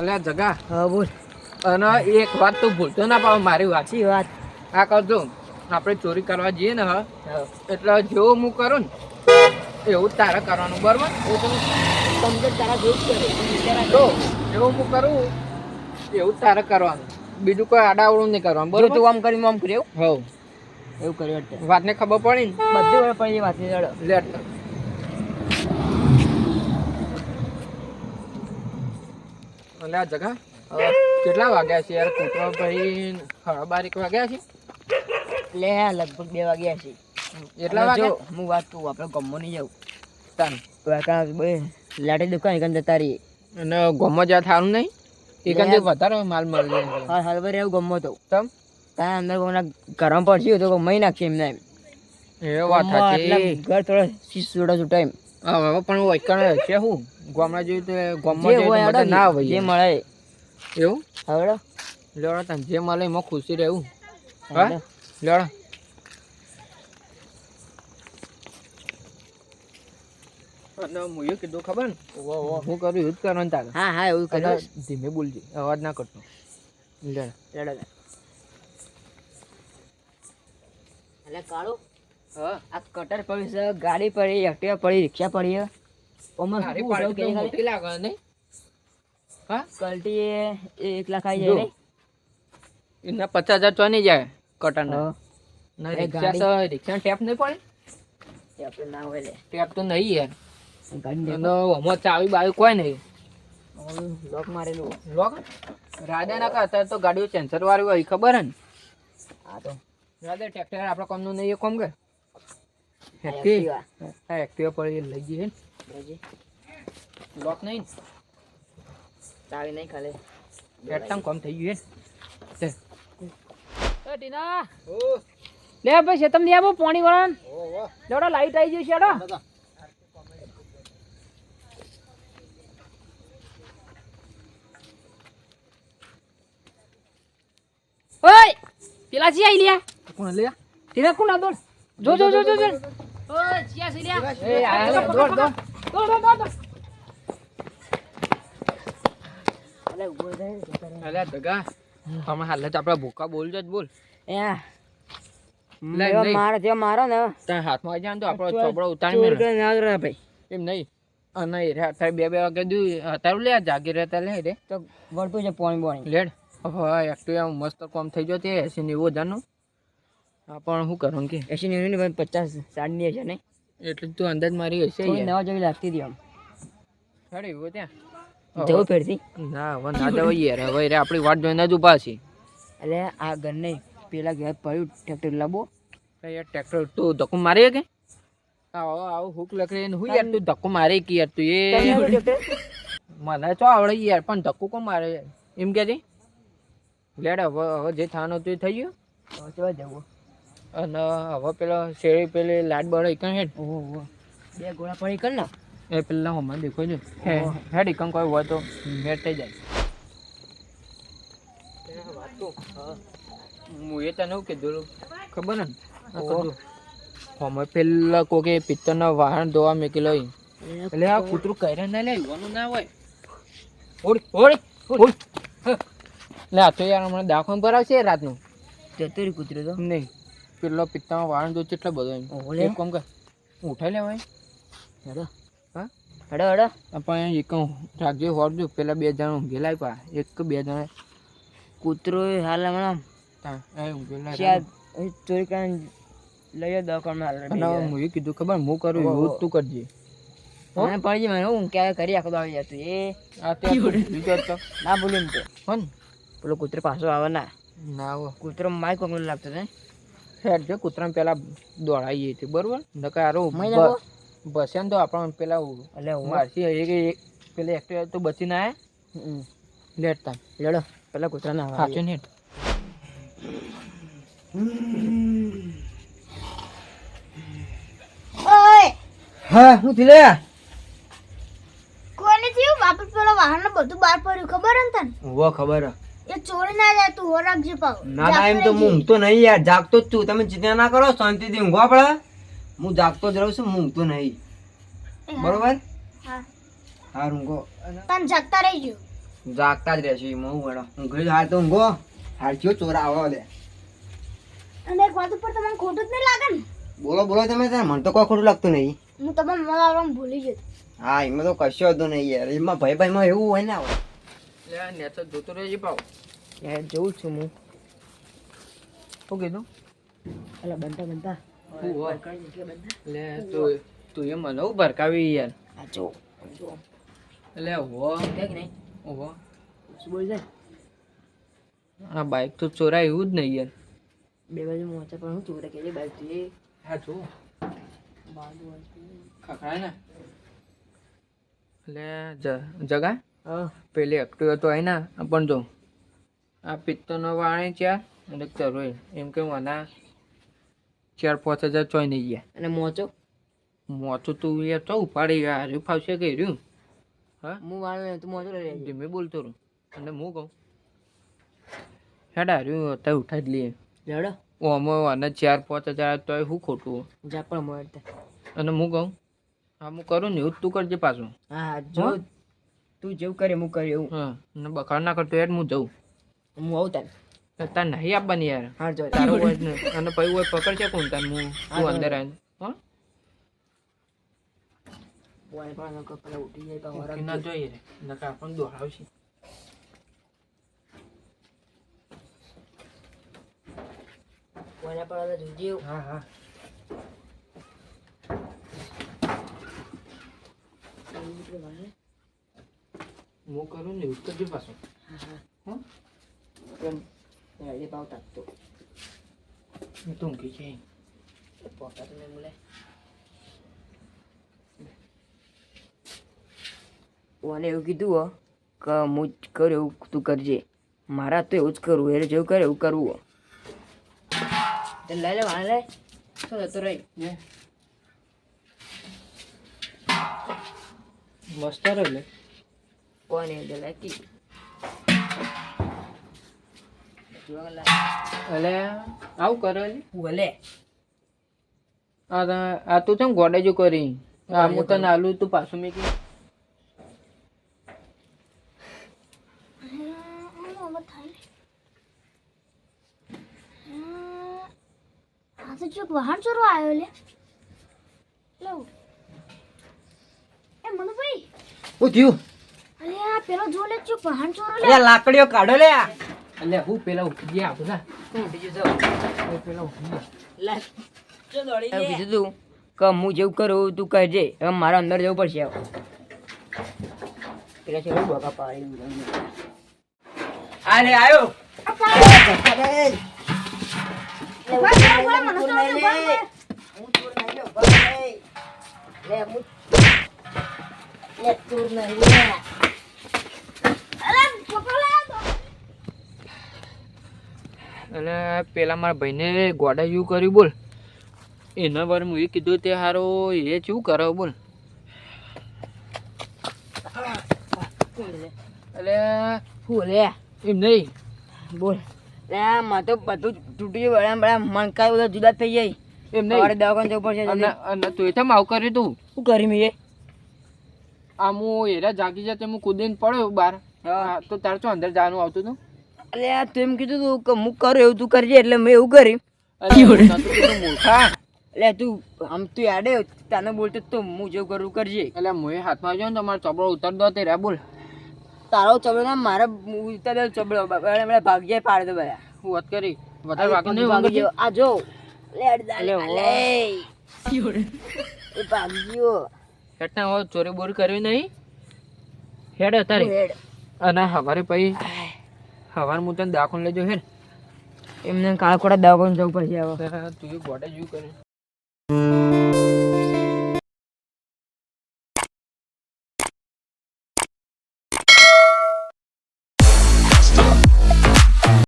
અલ્યા જગા. હા બોલ. અને એક વાત તો ભૂલતો ના પાવ મારી વાત. સી વાત? આ કરજો. આપણે ચોરી કરવા જઈએ ને હા. એટલે જેવો હું કરું ને એવું તારે કરવાનું બરોબર? એવું તો તારા જેવું કરે. જેવું હું કરું એવું તારે કરવાનું. બીજું કોઈ આડાવડું નહીં કરવાનું બરોબર? તું આમ કરીને આમ કર્યું? હવ. એવું કર્યું વાતને ખબર પડી ને? બધી પણ એ વાત નહીં લડો આ જગા કેટલા વાગ્યા છે યાર? કૂતરો ભાઈ બારેક વાગ્યા છે? એટલે લગભગ બે વાગ્યા છે. એટલા વાગે હું વાત તું આપણે ગમો નહીં જાઉં તાન. લાટી દુકાન એકન જતા રહીએ. અને ગમો જ્યાં થારું નહીં એ કાંઈ વધારે માલ મળી જાય. હા હાલ ભાઈ એવું ગમો તો. તમ? ત્યાં અંદર કોના ગરમ પડશે તો મહી નાખશે એમને એમ. એ વાત એટલે ઘર થોડા સીસ જોડા છૂટો એમ. હવે પણ વૈકણ છે શું ગામડા જેવું તો ગામમાં તો હોય ના જે મળે. એવું? હવે લેવડા તને જે મળે એમાં ખુશી રહેવું હા. લેવડા. અને કીધું ખબર ને? હું કરું જ કરવાનું તારે. હા હા એવું અને ધીમે બોલજે અવાજ ના કરતો લે. લડો એટલે કાળો. આ કટર પડી છે ગાડી પડી એક્ટિવા પડી રિક્ષા પડી ઓમાં ગાડી મોટી લાગે ને હા? કલ્ટી એ એક લાખ આવી જાય એના પચાસ હજાર તો નહીં જાય કટરના. ના રિક્ષા તો રિક્ષા ટેપ નહીં પડે? ટેપ ના હોય લે. ટેપ તો નહીં યાર. ગાડી નો આમાં ચાવી બાવી કોઈ નહીં. લોક મારેલું. લોક? રાજા ના અત્યારે તો ગાડીઓ સેન્સર વાળી હોય ખબર હે ને? આ તો. રાજા ટ્રેક્ટર આપણા કામનું નહીં એ કોમ કે? એક્ટિવ. હા એક્ટિવા પડી લઈ જઈએ. લોક નહીં ચાવી નહીં ખાલે. હેડતામ કામ થઈ ગયું હે એ ટીના. લે ભાઈ શેતમની આવો પાણી વાળા ઓ ઓ. લાઈટ આવી ગઈ છે એડો ઓય પેલા જી આઈ લ્યા. કોણ લ્યા ટીના કોણ આ દોડ? જો જો જો જો જો. ચિયા સી લ્યા? એ આ દોડ દોડ દોડ દોડ. દોડ દોડ અલે ઊભો રહે અલ્યા દગા હમણાં હાલ જ ભૂકા બોલજો જ બોલ. એ. મારો જે મારો ને. ત્યાં હાથમાં આવી જાય તો આપણો ચોપડો ઉતારી ના રહે ભાઈ. એમ નહીં. અને રે અત્યારે બે બે વાગે દુ અત્યારે લે જાગી રહેતા લે રે. તો વળતું છે પોણી પાણી. લેડ. હવે આમ મસ્ત કોમ થઈ ગયો તે એસી નેવું હજારનું. હા પણ શું કરું કે? એસી નેવું પચાસ સાઠની હશે નહીં. એટલે તું અંદાજ મારી હશે નવા જેવી લાગતી હતી આમ. હેડે એવું ત્યાં. જવું ફેરથી. ના હવે ના જવાય યાર. હવે રે આપણી વાટ જોઈને જ ઊભા છે એટલે આ ઘર નહીં પેલા ઘેર પડ્યું ટ્રેક્ટર લાવો યાર ટ્રેક્ટર તું ધક્કો મારી કે? આવો આવો હુક લખી હું યાર તું ધક્કો મારે કે યાર તું? એ મને તો આવડે યાર પણ ધક્કો કોણ મારે? એમ કે છે? લેડ હવે હવે જે થવાનું હતું એ થઈ ગયું. હવે જવું. અને હવે પેલો શેરી પેલી લાડ બળ એક હેડ ઓહો. બે ગોળા પડી કર ને. એ પેલા હમણાં દેખો જો હે. હેડ ઇકમ કોઈ હોય તો મેટ થઈ જાય. હું એ તને કીધું ખબર ને? અમે હમણાં પેલા કોકે પિત્તરના વાહન ધોવા મેકેલો. એટલે આ કૂતરું કરે ના લે યુવાનું ના હોય. ઓડી ઓડી ઓડી લે આ તો યાર હમણાં દાખવણ ભરાવશે રાતનું. જતું કૂતરું તો. નહીં. પેલો પિત્તામાં વાહન ધો કેટલા બધો એમ. ઓલે. એક કામ કર. ઉઠાઈ લેવાય હેડો. હા? હેડો હેડો. આપણે એક રાખજે હોડજો પેલા બે જણ ઊંઘેલા પા. એક બે જણ. કૂતરો હાલ હમણાં ઊંઘેલા ચોરી કરીને લઈ જાઓ દવાખાનામાં હાલ હું એ કીધું ખબર હું કરું એવું તું કરજે. હો? મને પડી જાય મને હું ક્યારે કરી આખો આવી જતું એ આ તે ના ને તો. હો ને. પેલો કૂતરો પાછો આવે ના. ના આવો કૂતરો માય કોંગલો લાગતો છે હેડ છે કૂતરાને પેલા દોડાવીએ છે બરોબર? નકર? બસે ને તો આપણને પેલા એટલે હું? મારસી એક પેલા એક્ટિવા તો બચી ના. લેટતા. લેડો પેલા કૂતરાને ના? નેટ હા શું થી લે કોને થયું? બાપુ પેલો વાહન બધું બહાર પડ્યું. ખબર હે તને? વો ખબર હે. એ ચોરી ના જાય તું હોરાકજે પાવ. ના ના એમ તો હું ઊંઘતો નહીં યાર. જાગતો જ છું. તમે ચિંતા ના કરો શાંતિથી ઊંઘવા પડે હું જાગતો જ રહું છું હું ઊંઘતો નહીં. બરોબર? હા. હા ઊંઘો. તને જાગતા રહીજો જાગતા જ રહેશે એમાં હું વળો ઊંઘી હાલ તો ઊંઘો. હાલ જો ચોરા આવો દે અને એક વાત ઉપર તમને ખોટું જ નહીં લાગે ને? બોલો બોલો તમે તાર. મને તો કોઈ ખોટું લાગતું નહીં. હું તમને મળવાનું ભૂલી જતો હા એમાં તો કશો હતું નહીં યાર. એમાં ભાઈ ભાઈમાં એવું હોય ને આવે. લે આ નેચર જોતો રહેજે પાવ યાર જોઉં છું હું શું કીધું અલા બનતા બનતા હું હોય કરી એટલે બનતા લે તું તું એ મને હું ભરકાવી યાર આ જો જો એટલે હો કે કે નહીં ઓહો શું બોલ છે આ બાઈક તો ચોરાય એવું જ નહીં યાર બે બાજુ મોચા પણ હું ચોરે કે બાઈક તો એ હા જો બાજુ ખખડાય ને એટલે જ- જગા હા પેલી એક્ટિવા તો આવી ના પણ જો. આ પિત્તોનો વાણે ચાર અને ચરોય એમ કે મને ચાર પાંચ હજાર ચોઈ નહીં ગયા. અને મોચો મોચો તું યાર તો ઉપાડી ગયા હાર્યું ફાવશે કે રહ્યું? હા? હું વાળો તું મોચો લઈ ધીમે બોલતો રહું અને હું કહું? હેડા હાર્યું અત્યારે ઉઠાઈ જ લઈએ. હેડો. ઓમો અને ચાર પાંચ હજાર તોય શું ખોટું જા પણ મોડતા અને હું કહું? હા હું કરું ને એવું તું કરજે પાછું. હા જો? તું જેવું કરે હું કરે એવું. હા બખાડ ના કરતો યાર હું જઉં. હું આવું તાર તાર નહીં આપવાની યાર. હા જો તારો હોય ને અને પછી હોય પકડશે કોણ તાર? હું તું અંદર આવીને. હા? વાય પણ કપડા ઉઠી જાય તો વરાગ ના જોઈએ નકર આપણને દોડાવશે. વાય પણ જોજે. હા હા. વાળે. હું કરું ને એવું કરજે પાછું. હા? એ ભાવ તાકતો. હું તો ઊંઘી જાય પોતા તો નહીં બોલે. ઓને એવું કીધું હો કે હું જ કરું એવું તું કરજે. મારા તો એવું જ કરવું એટલે જેવું કરે એવું કરવું લઈ લે વાણ લે તો જતો રહી? મસ્ત રે લે. કોને એટલે લાગી એટલે આવું કરે લે. આ તું ચમ ગોડે જો કરી? આ હું તને આલું તું પાછું મેં કીધું હવે થાય હમ, આ તો ચોક વાહન ચોરવા આવ્યો લે. લઉં એ મનુભાઈ. શું થયું પેલો જો લે ચોક પહાણ ચોરો લે. લાકડીઓ કાઢો લે. એટલે હું પેલા ઉઠી ગયા બધા પેલા ઉઠી ગયા. કીધું તું કે હું જેવું કરું તું કરજે. હવે મારે અંદર જવું પડશે હવે. પેલા છે બકા પાડી આલે આયો. અરે પકડો લે આ તો. એટલે પેલા મારા ભાઈને ગોડા જેવું કર્યું બોલ. એના વાર હું એ કીધું તે હારો એ શું કરો બોલ. એટલે શું લે એમ નહીં. બોલ. લે માં તો બધું તૂટી ગયું બડા બડા મણકા બધા જુદા થઈ જાય. એમ નહીં. મારે દવાખાને જવું પડશે અને તું એ થમ આવું કર્યું તું. શું કરી મેં એ? આમ હું એરા જાગી જતે હું કૂદીને પડ્યો બહાર હા, તો તાર ચો અંદર જવાનું આવતું હતું અલે આ તું એમ કીધું તું કે હું કરું એવું તું કરજે એટલે મેં એવું કર્યું. અરે મૂર્ખા એટલે તું આમ તું યાડે તને બોલતો તો હું જેવું કરું કરજે. એટલે મોએ હાથમાં આવ્યો ને તમારો ચોપડો ઉતાર દો તે રે બોલ. તારો ચબડો ના મારા ઉતારે ચબડો બધા ભાગ જાય પાડ તો બધા. હું વાત કરી. વધારે બાકી નહીં ગયો. આ જો. લે લે. એ ભાગ્યો હવે ચોરી બોરી કરવી નહીં? હેડ તારે હેડ. અને હવારે પછી હવાર હું તને દાખલ લેજો હે એમને કાળકોડા દવાખાને જવું પડશે હવે. તું ગોટે જેવું કરે.